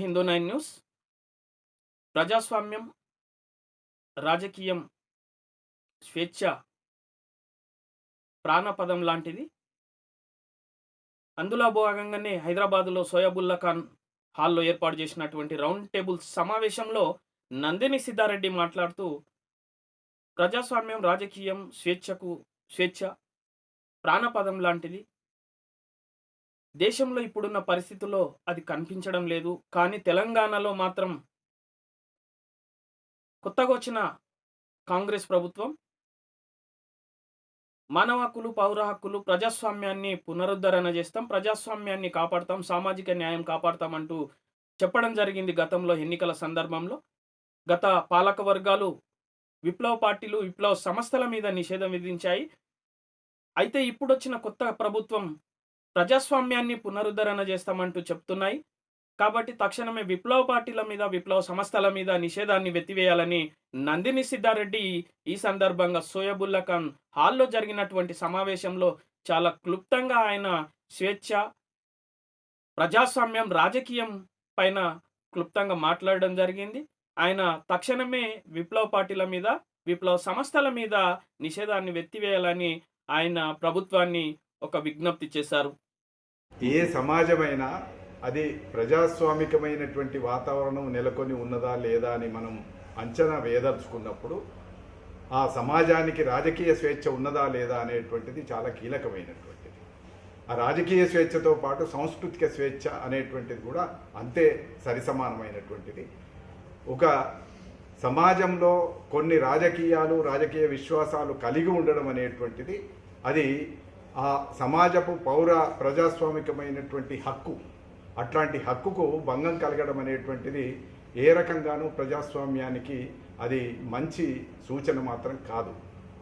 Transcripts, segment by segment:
Hindu nine news. ప్రజాస్వామ్యం రాజకీయం స్వేచ్ఛ ప్రాణపదం లాంటిది. అందులో భాగంగానే హైదరాబాద్లో సోయాబుల్లా ఖాన్ హాల్లో ఏర్పాటు చేసినటువంటి రౌండ్ టేబుల్ సమావేశంలో నందిని సిద్ధారెడ్డి మాట్లాడుతూ ప్రజాస్వామ్యం రాజకీయం స్వేచ్ఛకు స్వేచ్ఛ ప్రాణపదం లాంటిది. దేశంలో ఇప్పుడున్న పరిస్థితుల్లో అది కనిపించడం లేదు. కానీ తెలంగాణలో మాత్రం కొత్తగా వచ్చిన కాంగ్రెస్ ప్రభుత్వం మానవ హక్కులు పౌర హక్కులు ప్రజాస్వామ్యాన్ని పునరుద్ధరణ చేస్తాం. ప్రజాస్వామ్యాన్ని కాపాడతాం. సామాజిక న్యాయం కాపాడతాం అంటూ చెప్పడం జరిగింది గతంలో ఎన్నికల సందర్భంలో. గత పాలక వర్గాలు విప్లవ పార్టీలు విప్లవ సంస్థల మీద నిషేధం విధించాయి. అయితే ఇప్పుడు వచ్చిన కొత్త ప్రభుత్వం ప్రజాస్వామ్యాన్ని పునరుద్ధరణ చేస్తామంటూ చెప్తున్నాయి. కాబట్టి తక్షణమే విప్లవ పార్టీల మీద విప్లవ సంస్థల మీద నిషేధాన్ని వెత్తివేయాలని నందిని సిద్ధారెడ్డి ఈ సందర్భంగా సోయబుల్లా ఖాన్ హాల్లో జరిగినటువంటి సమావేశంలో చాలా క్లుప్తంగా ఆయన స్వేచ్ఛ ప్రజాస్వామ్యం రాజకీయం పైన క్లుప్తంగా మాట్లాడడం జరిగింది. ఆయన తక్షణమే విప్లవ పార్టీల మీద విప్లవ సంస్థల మీద నిషేధాన్ని వెత్తివేయాలని ఆయన ప్రభుత్వాన్ని ఒక విజ్ఞప్తి చేశారు. ఏ సమాజమైనా అది ప్రజాస్వామికమైనటువంటి వాతావరణం నెలకొని ఉన్నదా లేదా అని మనం అంచనా వేయదలుచుకున్నప్పుడు ఆ సమాజానికి రాజకీయ స్వేచ్ఛ ఉన్నదా లేదా అనేటువంటిది చాలా కీలకమైనటువంటిది. ఆ రాజకీయ స్వేచ్ఛతో పాటు సాంస్కృతిక స్వేచ్ఛ అనేటువంటిది కూడా అంతే సరిసమానమైనటువంటిది. ఒక సమాజంలో కొన్ని రాజకీయాలు రాజకీయ విశ్వాసాలు కలిగి ఉండడం అనేటువంటిది అది ఆ సమాజపు పౌర ప్రజాస్వామికమైనటువంటి హక్కు అట్లాంటి హక్కుకు భంగం కలగడం అనేటువంటిది ఏ రకంగానూ ప్రజాస్వామ్యానికి అది మంచి సూచన మాత్రం కాదు.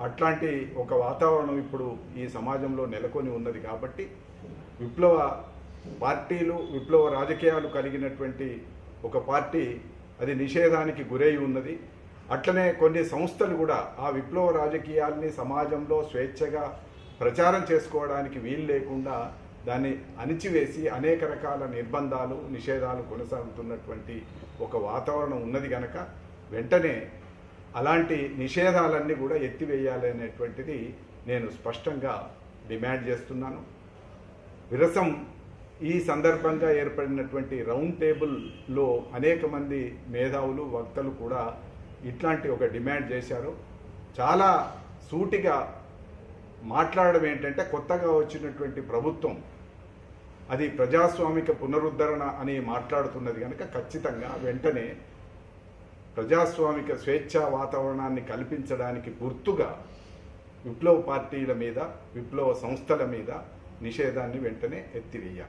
అట్లాంటి ఒక వాతావరణం ఇప్పుడు ఈ సమాజంలో నెలకొని ఉన్నది కాబట్టి విప్లవ పార్టీలు విప్లవ రాజకీయాలు కలిగినటువంటి ఒక పార్టీ అది నిషేధానికి గురై ఉన్నది. అట్లనే కొన్ని సంస్థలు కూడా ఆ విప్లవ రాజకీయాల్ని సమాజంలో స్వేచ్ఛగా ప్రచారం చేసుకోవడానికి వీలు లేకుండా దాన్ని అణిచివేసి అనేక రకాల నిర్బంధాలు నిషేధాలు కొనసాగుతున్నటువంటి ఒక వాతావరణం ఉన్నది కనుక వెంటనే అలాంటి నిషేధాలన్నీ కూడా ఎత్తివేయాలి అనేటువంటిది నేను స్పష్టంగా డిమాండ్ చేస్తున్నాను. విరసం ఈ సందర్భంగా ఏర్పడినటువంటి రౌండ్ టేబుల్లో అనేక మంది మేధావులు వక్తలు కూడా ఇట్లాంటి ఒక డిమాండ్ చేశారు. చాలా సూటిగా మాట్లాడడం ఏంటంటే కొత్తగా వచ్చినటువంటి ప్రభుత్వం అది ప్రజాస్వామిక పునరుద్ధరణ అని మాట్లాడుతున్నది కనుక ఖచ్చితంగా వెంటనే ప్రజాస్వామిక స్వేచ్ఛా వాతావరణాన్ని కల్పించడానికి గుర్తుగా విప్లవ పార్టీల మీద విప్లవ సంస్థల మీద నిషేధాన్ని వెంటనే ఎత్తివేయాలి.